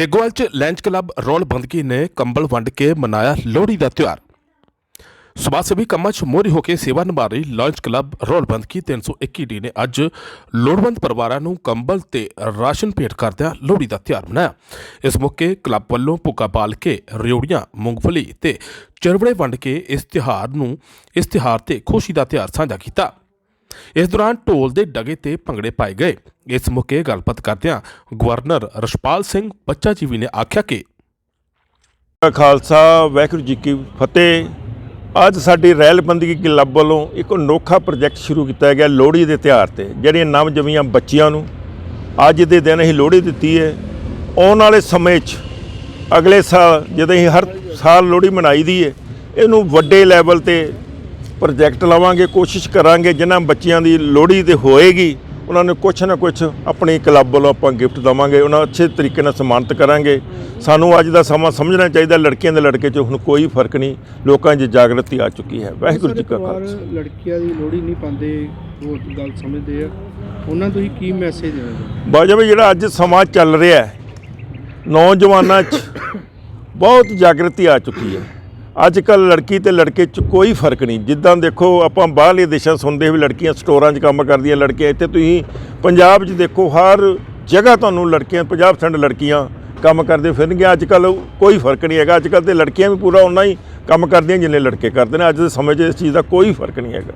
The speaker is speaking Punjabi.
ਬੇਗੋਵਾਲ ਚ ਲੈਂਚ ਕਲੱਬ ਰੋਲ ਬੰਦਗੀ ਨੇ ਕੰਬਲ ਵੰਡ ਕੇ ਮਨਾਇਆ ਲੋਹੜੀ ਦਾ ਤਿਉਹਾਰ। ਸਮਾਜ ਸੇਵੀ ਕੰਮਾਂ 'ਚ ਮੋਹਰੀ ਹੋ ਕੇ ਸੇਵਾ ਨਿਭਾ ਰਹੀ ਲਾਂਚ ਕਲੱਬ ਰੋਲ ਬੰਦਗੀ 321 ਡੀ ਨੇ ਅੱਜ ਲੋੜਵੰਦ ਪਰਿਵਾਰਾਂ ਨੂੰ ਕੰਬਲ ਤੇ ਰਾਸ਼ਨ ਭੇਟ ਕਰਦਿਆਂ ਲੋਹੜੀ ਦਾ ਤਿਉਹਾਰ ਮਨਾਇਆ। ਇਸ ਮੌਕੇ ਕਲੱਬ ਵੱਲੋਂ ਭੁੱਗਾ ਪਾਲ ਕੇ ਰਿਉੜੀਆਂ, ਮੂੰਗਫਲੀ ਤੇ ਚਰਵੜੇ ਵੰਡ ਕੇ ਇਸ ਤਿਉਹਾਰ ਨੂੰ ਇਸ ਤਿਉਹਾਰ ਤੇ ਖੁਸ਼ੀ ਦਾ ਤਿਉਹਾਰ ਸਾਂਝਾ ਕੀਤਾ। ਇਸ ਦੌਰਾਨ ਢੋਲ ਦੇ ਡਗੇ ਤੇ ਭੰਗੜੇ ਪਾਏ ਗਏ। ਇਸ ਮੌਕੇ ਗੱਲਬਾਤ ਕਰਦਿਆਂ ਗਵਰਨਰ ਰਸ਼ਪਾਲ ਸਿੰਘ ਬੱਚਾ ਜੀਵੀ ਨੇ ਆਖਿਆ ਕਿ ਖਾਲਸਾ, ਵਾਹਿਗੁਰੂ ਜੀ ਕੀ ਫਤਿਹ। ਅੱਜ ਸਾਡੀ ਰੈਲਬੰਦਗੀ ਕਲੱਬ ਵੱਲੋਂ ਇੱਕ ਅਨੋਖਾ ਪ੍ਰੋਜੈਕਟ ਸ਼ੁਰੂ ਕੀਤਾ ਗਿਆ ਲੋਹੜੀ ਦੇ ਤਿਉਹਾਰ ਤੇ, ਜਿਹੜੀਆਂ ਨਵ ਬੱਚੀਆਂ ਨੂੰ ਅੱਜ ਦੇ ਦਿਨ ਅਸੀਂ ਲੋਹੜੀ ਦਿੱਤੀ ਹੈ। ਆਉਣ ਵਾਲੇ ਸਮੇਂ 'ਚ ਅਗਲੇ ਸਾਲ, ਜਦੋਂ ਅਸੀਂ ਹਰ ਸਾਲ ਲੋਹੜੀ ਮਨਾਈ ਦੀ ਹੈ, ਇਹਨੂੰ ਵੱਡੇ ਲੈਵਲ ਤੇ ਪ੍ਰੋਜੈਕਟ ਲਾਵਾਂਗੇ ਕੋਸ਼ਿਸ਼ ਕਰਾਂਗੇ ਜਿਨ੍ਹਾਂ ਬੱਚਿਆਂ ਦੀ ਲੋਹੜੀ ਤੇ ਹੋਏਗੀ ਉਹਨਾਂ ਨੂੰ ਕੁਛ ਨਾ ਕੁਛ ਆਪਣੀ ਕਲੱਬ ਵੱਲੋਂ ਆਪਾਂ ਗਿਫਟ ਦਵਾਂਗੇ ਉਹਨਾਂ ਅੱਛੇ ਤਰੀਕੇ ਨਾਲ ਸਨਮਾਨਿਤ ਕਰਾਂਗੇ। ਸਾਨੂੰ ਅੱਜ ਦਾ ਸਮਾਂ ਸਮਝਣਾ ਚਾਹੀਦਾ ਲੜਕੀਆਂ ਦੇ ਲੜਕੇ 'ਚ ਹੁਣ ਕੋਈ ਫ਼ਰਕ ਨਹੀਂ ਲੋਕਾਂ 'ਚ ਜਾਗਰਤੀ ਆ ਚੁੱਕੀ ਹੈ। ਵਾਹਿਗੁਰੂ ਜੀ ਕਾ ਖਾਲਸਾ। ਲੜਕੀਆਂ ਦੀ ਲੋੜੀ ਨਹੀਂ ਪਾਉਂਦੇ ਉਹ ਗੱਲ ਸਮਝਦੇ ਆ। ਉਹਨਾਂ ਨੂੰ ਤੁਸੀਂ ਕੀ ਮੈਸੇਜ ਦੇਣਾ ਬਾਜਾ ਵੀ ਜਿਹੜਾ ਅੱਜ ਸਮਾਂ ਚੱਲ ਰਿਹਾ ਹੈ ਨੌਜਵਾਨਾਂ 'ਚ ਬਹੁਤ ਜਾਗਰਤੀ ਆ ਚੁੱਕੀ ਹੈ। ਅੱਜ ਕੱਲ ਲੜਕੀ ਤੇ ਲੜਕੇ 'ਚ ਕੋਈ ਫ਼ਰਕ ਨਹੀਂ। ਜਿੱਦਾਂ ਦੇਖੋ, ਆਪਾਂ ਬਾਹਰਲੇ ਦੇਸ਼ਾਂ ਸੁਣਦੇ ਵੀ ਲੜਕੀਆਂ ਸਟੋਰਾਂ 'ਚ ਕੰਮ ਕਰਦੀਆਂ ਲੜਕੀਆਂ, ਇੱਥੇ ਤੁਸੀਂ ਪੰਜਾਬ 'ਚ ਦੇਖੋ, ਹਰ ਜਗ੍ਹਾ ਤੁਹਾਨੂੰ ਲੜਕੀਆਂ 50% ਲੜਕੀਆਂ ਕੰਮ ਕਰਦੇ ਫਿਰਨਗੀਆਂ। ਅੱਜ ਕੱਲ ਕੋਈ ਫ਼ਰਕ ਨਹੀਂ ਹੈਗਾ। ਅੱਜ ਕੱਲ ਤੇ ਲੜਕੀਆਂ ਵੀ ਪੂਰਾ ਉਨਾ ਹੀ ਕੰਮ ਕਰਦੀਆਂ ਜਿੰਨੇ ਲੜਕੇ ਕਰਦੇ ਨੇ। ਅੱਜ ਦੇ ਸਮੇਂ 'ਚ ਇਸ ਚੀਜ਼ ਦਾ ਕੋਈ ਫ਼ਰਕ ਨਹੀਂ ਹੈਗਾ।